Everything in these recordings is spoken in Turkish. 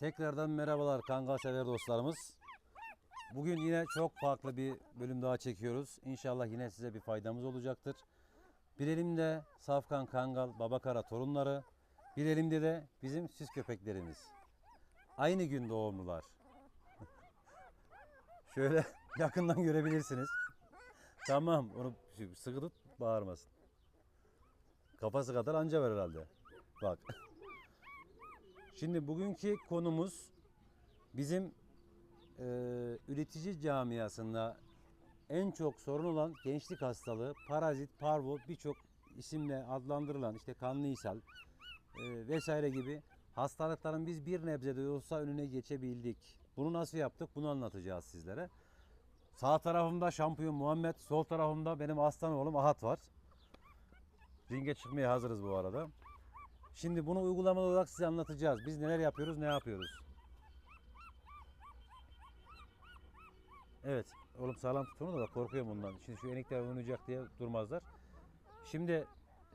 Tekrardan merhabalar kangal sever dostlarımız. Bugün yine çok farklı bir bölüm daha çekiyoruz. İnşallah yine size bir faydamız olacaktır. Bir elimde Safkan Kangal, Babakara torunları. Bir elimde de bizim süs köpeklerimiz. Aynı gün doğumlular. Şöyle yakından görebilirsiniz. Tamam onu sıkı tut bağırmasın. Kafası kadar anca var herhalde. Bak. Şimdi bugünkü konumuz bizim e, üretici camiasında en çok sorun olan gençlik hastalığı, parazit, parvo birçok isimle adlandırılan işte kanlı ishal e, vesaire gibi hastalıkların biz bir nebze de olsa önüne geçebildik. Bunu nasıl yaptık? Bunu anlatacağız sizlere. Sağ tarafımda şampiyon Muhammed, sol tarafımda benim aslan oğlum Ahat var. Ringe çıkmaya hazırız bu arada. Şimdi bunu uygulamalı olarak size anlatacağız. Biz neler yapıyoruz, ne yapıyoruz. Evet, oğlum sağlam tut onu da korkuyorum bundan. Şimdi şu enikler oynayacak diye durmazlar. Şimdi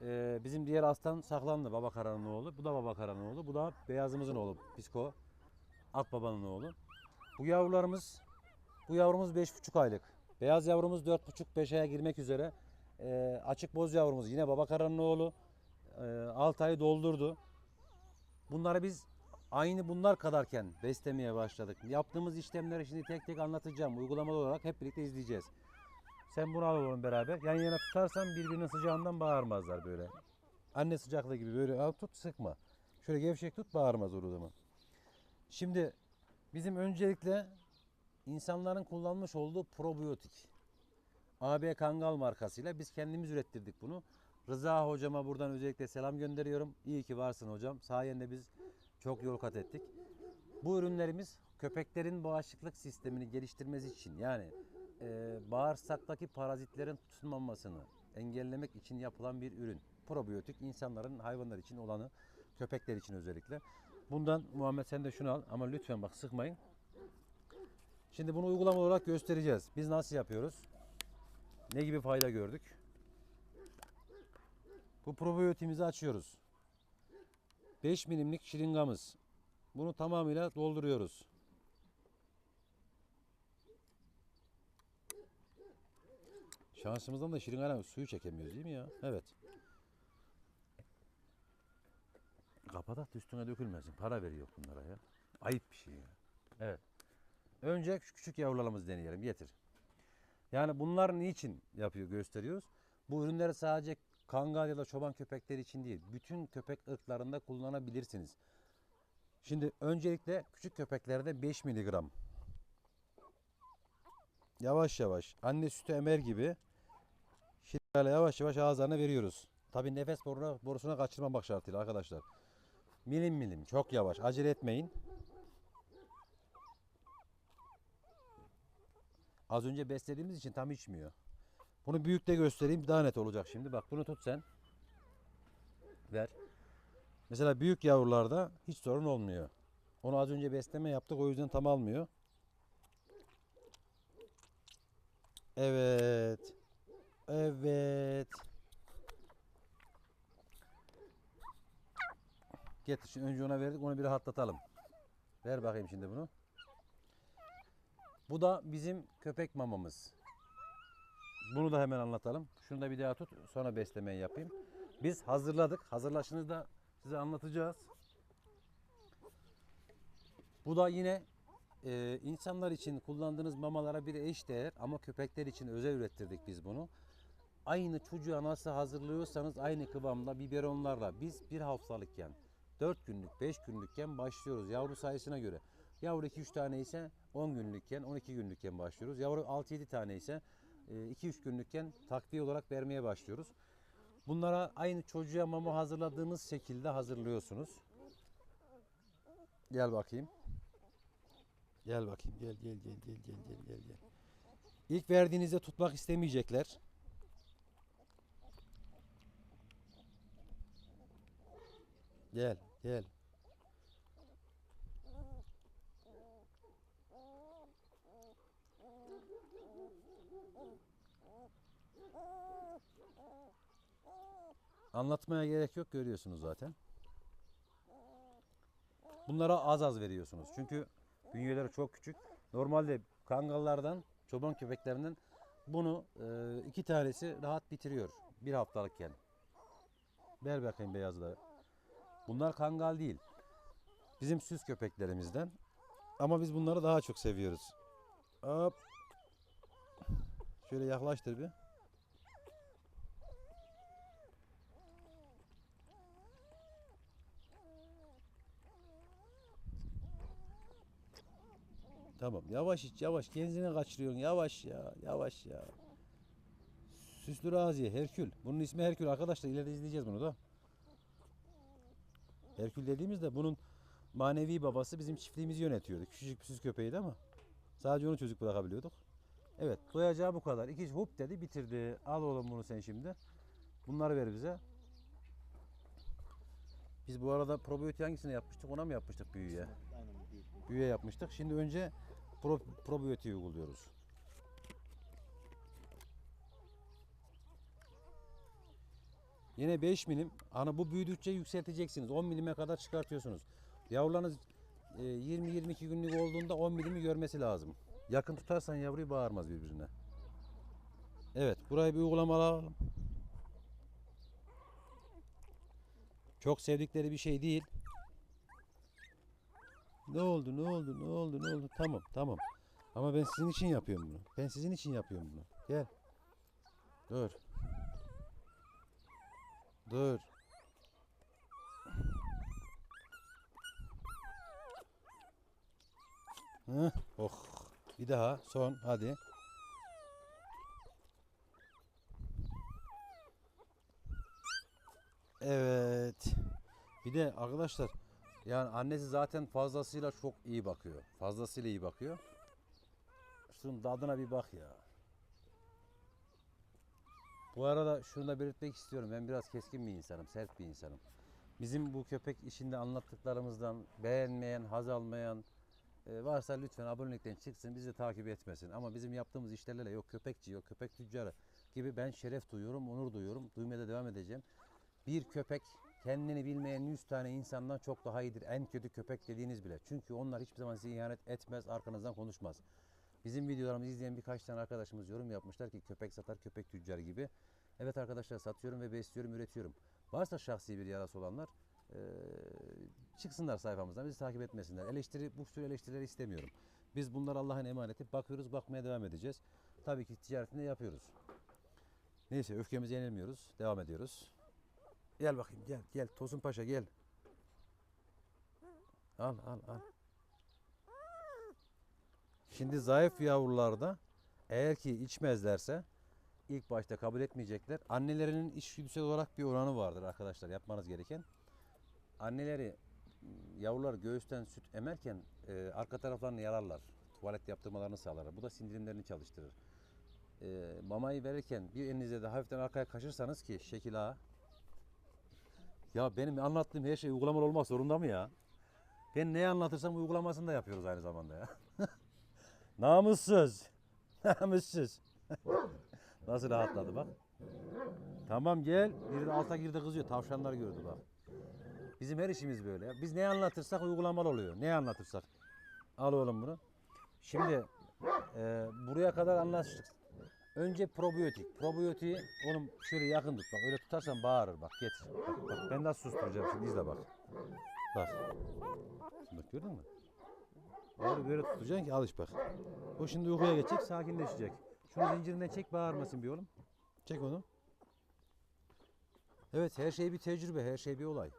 e, bizim diğer aslan saklandı Baba Kara'nın oğlu. Bu da Baba Kara'nın oğlu. Bu da beyazımızın oğlu Pisko. At babanın oğlu. Bu yavrularımız, bu yavrumuz 5,5 aylık. Beyaz yavrumuz 4,5-5 aya girmek üzere. E, açık boz yavrumuz yine Baba Kara'nın oğlu. 6 ayı doldurdu. Bunları biz aynı bunlar kadarken beslemeye başladık. Yaptığımız işlemleri şimdi tek tek anlatacağım. Uygulamalı olarak hep birlikte izleyeceğiz. Sen bunu al oğlum beraber. Yan yana tutarsan birbirinin sıcağından bağırmazlar böyle. Anne sıcaklığı gibi böyle al tut sıkma. Şöyle gevşek tut bağırmaz o zaman. Şimdi bizim öncelikle insanların kullanmış olduğu probiyotik. AB Kangal markasıyla biz kendimiz ürettirdik bunu. Rıza hocama buradan özellikle selam gönderiyorum. İyi ki varsın hocam. Sayende biz çok yol kat ettik. Bu ürünlerimiz köpeklerin bağışıklık sistemini geliştirmesi için yani e, bağırsaktaki parazitlerin tutunmamasını engellemek için yapılan bir ürün. Probiyotik insanların hayvanlar için olanı köpekler için özellikle. Bundan Muhammed sen de şunu al ama lütfen bak sıkmayın. Şimdi bunu uygulama olarak göstereceğiz. Biz nasıl yapıyoruz? Ne gibi fayda gördük? Bu probiyotiğimizi açıyoruz. 5 milimlik şırıngamız. Bunu tamamıyla dolduruyoruz. Şansımızdan da şırıngayla suyu çekemiyoruz değil mi ya? Evet. Kapatak da üstüne dökülmesin. Para veriyor bunlara ya. Ayıp bir şey ya. Evet. Önce şu küçük yavrularımızı deneyelim. Getir. Yani bunlar niçin yapıyor gösteriyoruz. Bu ürünleri sadece kangal ya da çoban köpekleri için değil. Bütün köpek ırklarında kullanabilirsiniz. Şimdi öncelikle küçük köpeklerde 5 miligram. Yavaş yavaş anne sütü emer gibi şirayla yavaş yavaş ağızlarına veriyoruz. Tabi nefes boruna, borusuna kaçırmamak şartıyla arkadaşlar. Milim milim çok yavaş acele etmeyin. Az önce beslediğimiz için tam içmiyor. Bunu büyükte göstereyim daha net olacak şimdi. Bak bunu tut sen. Ver. Mesela büyük yavrularda hiç sorun olmuyor. Onu az önce besleme yaptık o yüzden tam almıyor. Evet. Evet. Getir şimdi önce ona verdik onu bir rahatlatalım. Ver bakayım şimdi bunu. Bu da bizim köpek mamamız. Bunu da hemen anlatalım. Şunu da bir daha tut. Sonra beslemeyi yapayım. Biz hazırladık. Hazırlaşını da size anlatacağız. Bu da yine e, insanlar için kullandığınız mamalara bir eş değer ama köpekler için özel ürettirdik biz bunu. Aynı çocuğa nasıl hazırlıyorsanız aynı kıvamda biberonlarla biz bir haftalıkken 4 günlük 5 günlükken başlıyoruz yavru sayısına göre. Yavru 2-3 tane ise 10 günlükken 12 günlükken başlıyoruz. Yavru 6-7 tane ise 2-3 günlükken takviye olarak vermeye başlıyoruz. Bunlara aynı çocuğa mama hazırladığınız şekilde hazırlıyorsunuz. Gel bakayım. Gel bakayım. Gel gel gel gel gel gel gel gel. İlk verdiğinizde tutmak istemeyecekler. Gel gel. Anlatmaya gerek yok görüyorsunuz zaten. Bunlara az az veriyorsunuz. Çünkü bünyeleri çok küçük. Normalde kangallardan, çoban köpeklerinden bunu e, iki tanesi rahat bitiriyor. Bir haftalıkken. Ver bakayım beyazı da. Bunlar kangal değil. Bizim süs köpeklerimizden. Ama biz bunları daha çok seviyoruz. Hop. Şöyle yaklaştır bir. Tamam yavaş iç yavaş kendini kaçırıyorsun yavaş ya yavaş ya. Süslü Raziye Herkül. Bunun ismi Herkül arkadaşlar ileride izleyeceğiz bunu da. Herkül dediğimizde bunun manevi babası bizim çiftliğimizi yönetiyordu. Küçücük bir süs köpeğiydi ama sadece onu çocuk bırakabiliyorduk. Evet doyacağı bu kadar. İki hop dedi bitirdi. Al oğlum bunu sen şimdi. Bunları ver bize. Biz bu arada probiyotik hangisini yapmıştık ona mı yapmıştık büyüye? Aynen. Büyüye yapmıştık. Şimdi önce pro, probiyotiği uyguluyoruz. Yine 5 milim. Hani bu büyüdükçe yükselteceksiniz. 10 milime kadar çıkartıyorsunuz. Yavrularınız e, 20-22 günlük olduğunda 10 milimi görmesi lazım. Yakın tutarsan yavruyu bağırmaz birbirine. Evet, burayı bir uygulama alalım. Çok sevdikleri bir şey değil. Ne oldu, ne oldu, ne oldu, ne oldu? Tamam, tamam. Ama ben sizin için yapıyorum bunu. Ben sizin için yapıyorum bunu. Gel. Dur. Dur. Heh, oh. Bir daha son hadi. Evet. Bir de arkadaşlar yani annesi zaten fazlasıyla çok iyi bakıyor. Fazlasıyla iyi bakıyor. Şunun tadına bir bak ya. Bu arada şunu da belirtmek istiyorum. Ben biraz keskin bir insanım, sert bir insanım. Bizim bu köpek işinde anlattıklarımızdan beğenmeyen, haz almayan e, varsa lütfen abonelikten çıksın, bizi takip etmesin. Ama bizim yaptığımız işlerle yok köpekçi, yok köpek tüccarı gibi ben şeref duyuyorum, onur duyuyorum. Duymaya da devam edeceğim. Bir köpek kendini bilmeyen 100 tane insandan çok daha iyidir. En kötü köpek dediğiniz bile. Çünkü onlar hiçbir zaman size ihanet etmez, arkanızdan konuşmaz. Bizim videolarımızı izleyen birkaç tane arkadaşımız yorum yapmışlar ki köpek satar, köpek tüccarı gibi. Evet arkadaşlar satıyorum ve besliyorum, üretiyorum. Varsa şahsi bir yarası olanlar eee, çıksınlar sayfamızdan, bizi takip etmesinler. Eleştiri, bu tür eleştirileri istemiyorum. Biz bunlar Allah'ın emaneti. Bakıyoruz, bakmaya devam edeceğiz. Tabii ki ticaretini de yapıyoruz. Neyse öfkemizi yenilmiyoruz. Devam ediyoruz. Gel bakayım gel gel Tosun Paşa gel. Al al al. Şimdi zayıf yavrularda eğer ki içmezlerse ilk başta kabul etmeyecekler. Annelerinin içgüdüsel olarak bir oranı vardır arkadaşlar yapmanız gereken. Anneleri yavrular göğüsten süt emerken e, arka taraflarını yalarlar. Tuvalet yaptırmalarını sağlarlar. Bu da sindirimlerini çalıştırır. E, mamayı verirken bir elinizle de hafiften arkaya kaşırsanız ki şekil A. Ya benim anlattığım her şey uygulamalı olmak zorunda mı ya? Ben ne anlatırsam uygulamasını da yapıyoruz aynı zamanda ya. Namussuz. Namussuz. Nasıl rahatladı bak. Tamam gel. Biri de alta girdi kızıyor. Tavşanlar gördü bak. Bizim her işimiz böyle. ya. Biz ne anlatırsak uygulamalı oluyor. Ne anlatırsak. Al oğlum bunu. Şimdi e, buraya kadar anlaştık. Önce probiyotik. Probiyotiği oğlum şöyle yakın tut bak. Öyle tutarsan bağırır bak. Getir. Bak, ben nasıl susturacağım şimdi izle bak. Bak. Bak gördün mü? Ağrı böyle tutacaksın ki alış bak. O şimdi uykuya geçecek, sakinleşecek. Şunu zincirinden çek bağırmasın bir oğlum. Çek onu. Evet her şey bir tecrübe, her şey bir olay.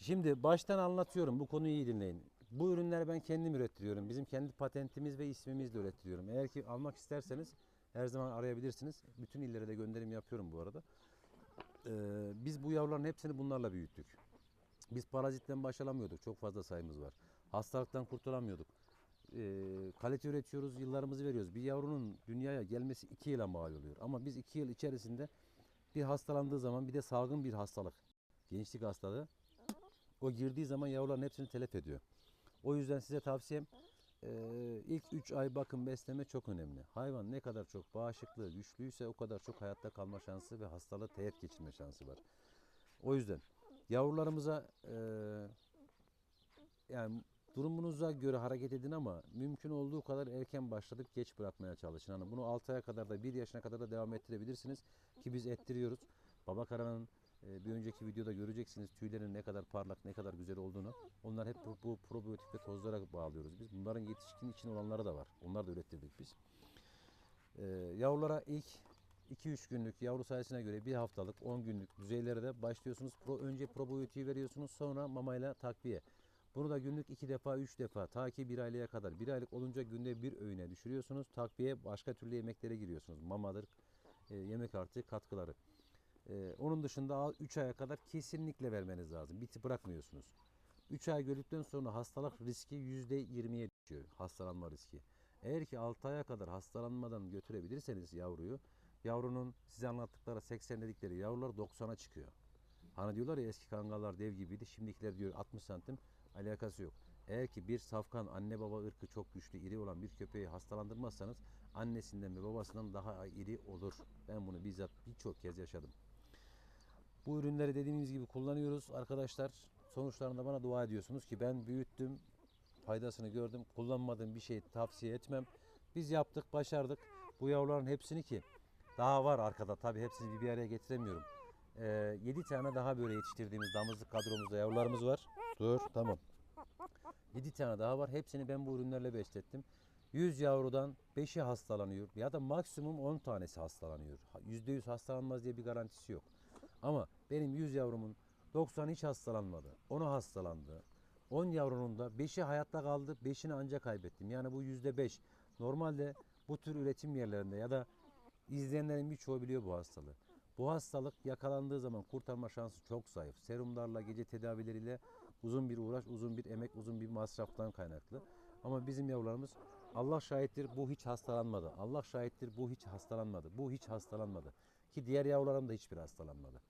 Şimdi baştan anlatıyorum. Bu konuyu iyi dinleyin. Bu ürünleri ben kendim ürettiriyorum. Bizim kendi patentimiz ve ismimizle ürettiriyorum. Eğer ki almak isterseniz her zaman arayabilirsiniz. Bütün illere de gönderim yapıyorum bu arada. Ee, biz bu yavruların hepsini bunlarla büyüttük. Biz parazitten baş alamıyorduk. Çok fazla sayımız var. Hastalıktan kurtulamıyorduk. Ee, kalite üretiyoruz, yıllarımızı veriyoruz. Bir yavrunun dünyaya gelmesi iki yıla mal oluyor. Ama biz iki yıl içerisinde bir hastalandığı zaman bir de salgın bir hastalık, gençlik hastalığı. O girdiği zaman yavruların hepsini telef ediyor. O yüzden size tavsiyem eee, ilk 3 ay bakım besleme çok önemli. Hayvan ne kadar çok bağışıklığı güçlüyse o kadar çok hayatta kalma şansı ve hastalığı teğet geçirme şansı var. O yüzden yavrularımıza eee, yani durumunuza göre hareket edin ama mümkün olduğu kadar erken başladık geç bırakmaya çalışın. Hani bunu 6 aya kadar da 1 yaşına kadar da devam ettirebilirsiniz ki biz ettiriyoruz. Baba Kara'nın e, bir önceki videoda göreceksiniz tüylerin ne kadar parlak ne kadar güzel olduğunu. Onlar hep bu, bu probiyotik ve tozlara bağlıyoruz biz. Bunların yetişkin için olanları da var. Onlar da ürettirdik biz. E, yavrulara ilk 2-3 günlük yavru sayısına göre bir haftalık 10 günlük düzeylere de başlıyorsunuz. Pro, önce probiyotiği veriyorsunuz sonra mamayla takviye. Bunu da günlük 2 defa 3 defa ta ki 1 aylığa kadar. 1 aylık olunca günde bir öğüne düşürüyorsunuz. Takviye başka türlü yemeklere giriyorsunuz. Mamadır, e, yemek artı katkıları. E, onun dışında 3 aya kadar kesinlikle vermeniz lazım. Biti bırakmıyorsunuz. 3 ay gördükten sonra hastalık riski %20'ye düşüyor. Hastalanma riski. Eğer ki 6 aya kadar hastalanmadan götürebilirseniz yavruyu, yavrunun size anlattıkları 80 dedikleri yavrular 90'a çıkıyor. Hani diyorlar ya eski kangallar dev gibiydi. Şimdikiler diyor 60 santim alakası yok. Eğer ki bir safkan anne baba ırkı çok güçlü iri olan bir köpeği hastalandırmazsanız annesinden ve babasından daha iri olur. Ben bunu bizzat birçok kez yaşadım. Bu ürünleri dediğimiz gibi kullanıyoruz arkadaşlar. Sonuçlarında bana dua ediyorsunuz ki ben büyüttüm, faydasını gördüm. Kullanmadığım bir şey tavsiye etmem. Biz yaptık, başardık. Bu yavruların hepsini ki daha var arkada. Tabii hepsini bir, araya getiremiyorum. 7 tane daha böyle yetiştirdiğimiz damızlık kadromuzda yavrularımız var. Dur, tamam. 7 tane daha var. Hepsini ben bu ürünlerle beslettim. 100 yavrudan 5'i hastalanıyor ya da maksimum 10 tanesi hastalanıyor. Ha- %100 hastalanmaz diye bir garantisi yok. Ama benim 100 yavrumun 90 hiç hastalanmadı. 10'u hastalandı. 10 yavrunun da 5'i hayatta kaldı, 5'ini ancak kaybettim. Yani bu %5. Normalde bu tür üretim yerlerinde ya da izleyenlerin birçoğu biliyor bu hastalığı. Bu hastalık yakalandığı zaman kurtarma şansı çok zayıf. Serumlarla, gece tedavileriyle uzun bir uğraş, uzun bir emek, uzun bir masraftan kaynaklı. Ama bizim yavrularımız Allah şahittir bu hiç hastalanmadı. Allah şahittir bu hiç hastalanmadı. Bu hiç hastalanmadı. Ki diğer yavrularım da hiçbir hastalanmadı.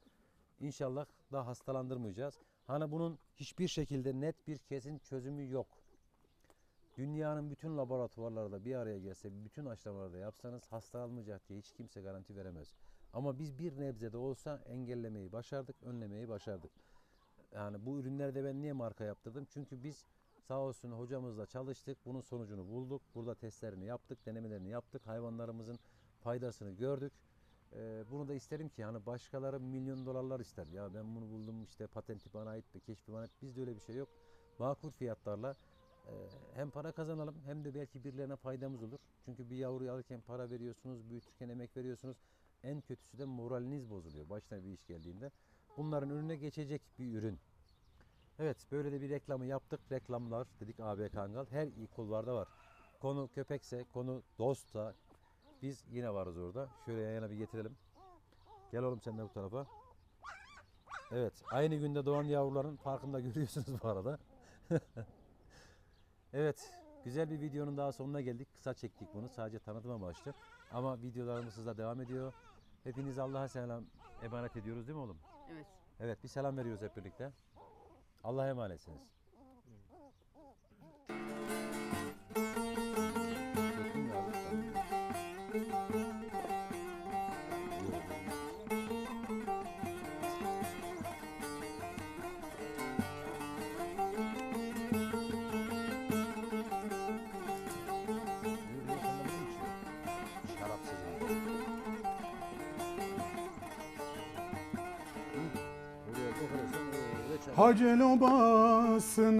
İnşallah daha hastalandırmayacağız. Hani bunun hiçbir şekilde net bir kesin çözümü yok. Dünyanın bütün laboratuvarları da bir araya gelse, bütün aşılamaları da yapsanız hastalanmayacak diye hiç kimse garanti veremez. Ama biz bir nebze de olsa engellemeyi başardık, önlemeyi başardık. Yani bu ürünleri de ben niye marka yaptırdım? Çünkü biz sağ olsun hocamızla çalıştık, bunun sonucunu bulduk. Burada testlerini yaptık, denemelerini yaptık. Hayvanlarımızın faydasını gördük. Ee, bunu da isterim ki hani başkaları milyon dolarlar ister. Ya ben bunu buldum işte patenti bana ait ve keşfi bana ait. Bizde öyle bir şey yok. Makul fiyatlarla e, hem para kazanalım hem de belki birilerine faydamız olur. Çünkü bir yavruyu alırken para veriyorsunuz, büyütürken emek veriyorsunuz. En kötüsü de moraliniz bozuluyor başına bir iş geldiğinde. Bunların önüne geçecek bir ürün. Evet böyle de bir reklamı yaptık. Reklamlar dedik AB Kangal. Her iyi kulvarda var. Konu köpekse, konu dostsa biz yine varız orada. Şöyle yan yana bir getirelim. Gel oğlum sen de bu tarafa. Evet aynı günde doğan yavruların farkında görüyorsunuz bu arada. evet güzel bir videonun daha sonuna geldik. Kısa çektik bunu sadece tanıtım amaçlı. Ama videolarımız hızla devam ediyor. Hepiniz Allah'a selam emanet ediyoruz değil mi oğlum? Evet. Evet bir selam veriyoruz hep birlikte. Allah'a emanetsiniz. Buraya kokarsan